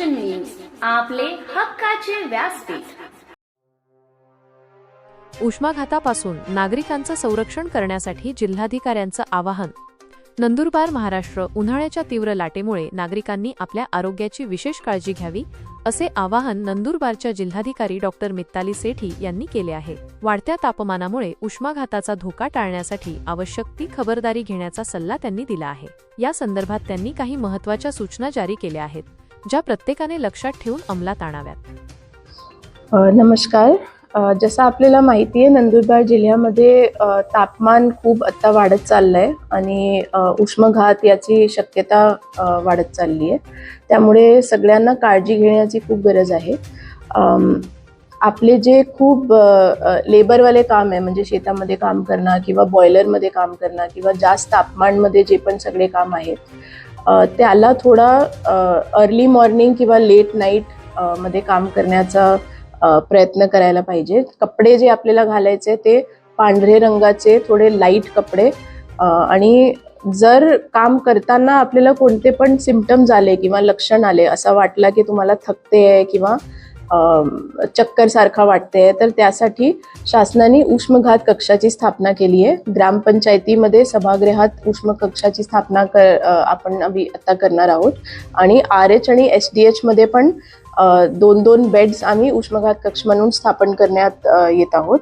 Education news आपले हक्काचे व्यासपीठ. उष्माघातापासून नागरिकांचं संरक्षण करण्यासाठी जिल्हाधिकाऱ्यांचं आवाहन. नंदुरबार महाराष्ट्र उन्हाळ्याच्या तीव्र लाटेमुळे नागरिकांनी आपल्या आरोग्याची विशेष काळजी घ्यावी असे आवाहन नंदुरबारच्या जिल्हाधिकारी डॉक्टर मित्ताली सेठी यांनी केले आहे. वाढत्या तापमानामुळे उष्माघाताचा धोका टाळण्यासाठी आवश्यक ती खबरदारी घेण्याचा सल्ला त्यांनी दिला आहे. या संदर्भात त्यांनी काही महत्त्वाच्या सूचना जारी केल्या आहेत. ज्या प्रत्येकाने लक्षात ठेवून अंमलात आणाव्यात. नमस्कार. जसं आपल्याला माहिती आहे नंदुरबार जिल्ह्यामध्ये तापमान खूप आत्ता वाढत चाललं आहे आणि उष्मघात याची शक्यता वाढत चालली आहे त्यामुळे सगळ्यांना काळजी घेण्याची खूप गरज आहे. आपले जे खूप लेबरवाले काम आहे म्हणजे शेतामध्ये काम करणं किंवा बॉयलरमध्ये काम करणं किंवा जास्त तापमानमध्ये जे पण सगळे काम आहेत त्याला थोडा अर्ली मॉर्निंग किंवा लेट नाईटमध्ये काम करण्याचा प्रयत्न करायला पाहिजे. कपडे जे आपल्याला घालायचे ते पांढरे रंगाचे थोडे लाइट कपडे. आणि जर काम करताना आपल्याला कोणते पण सिमटम्स आले किंवा लक्षण आले असं वाटलं की तुम्हाला थकते आहे किंवा चक्करसारखा वाटते तर त्यासाठी शासनाने उष्मघात कक्षाची स्थापना केली आहे. ग्रामपंचायतीमध्ये सभागृहात उष्म कक्षाची स्थापना कर आपण आत्ता आता करणार आहोत. आणि आर एच आणि एस डी एचमध्ये पण दोन दोन बेड्स आम्ही उष्माघात कक्ष म्हणून स्थापन करण्यात येत आहोत.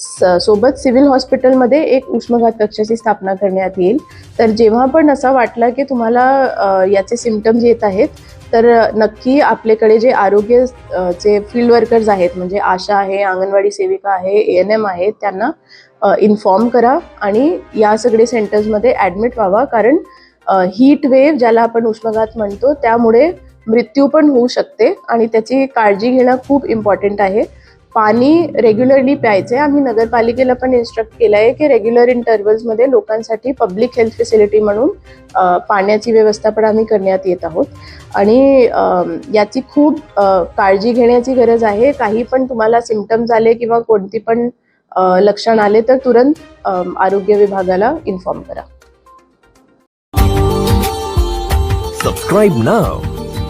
स- सोबत सिव्हिल हॉस्पिटलमध्ये एक उष्माघात कक्षाची स्थापना करण्यात येईल. तर जेव्हा पण असा वाटला की तुम्हाला याचे सिमटम्स येत आहेत तर नक्की आपल्याकडे जे आरोग्य जे चे फील्ड वर्कर्स आहेत म्हणजे आशा आहे अंगणवाडी सेविका आहे ए एन एम आहे त्यांना इन्फॉर्म करा आणि या सगळे सेंटर्समध्ये ॲडमिट व्हावा. कारण हीट वेव्ह ज्याला आपण उष्माघात म्हणतो त्यामुळे मृत्यू पण होऊ शकते आणि त्याची काळजी घेणं खूप इम्पॉर्टंट आहे. पाणी रेग्युलरली प्यायचे आम्ही नगरपालिकेला पण इन्स्ट्रक्ट केलं आहे की रेग्युलर इंटरव्हल्समध्ये लोकांसाठी पब्लिक हेल्थ फेसिलिटी म्हणून पाण्याची व्यवस्था पण आम्ही करण्यात येत आहोत. आणि याची खूप काळजी घेण्याची गरज आहे. काही पण तुम्हाला सिमटम्स आले किंवा कोणती पण लक्षण आले तर तुरंत आरोग्य विभागाला इन्फॉर्म करा. Subscribe now.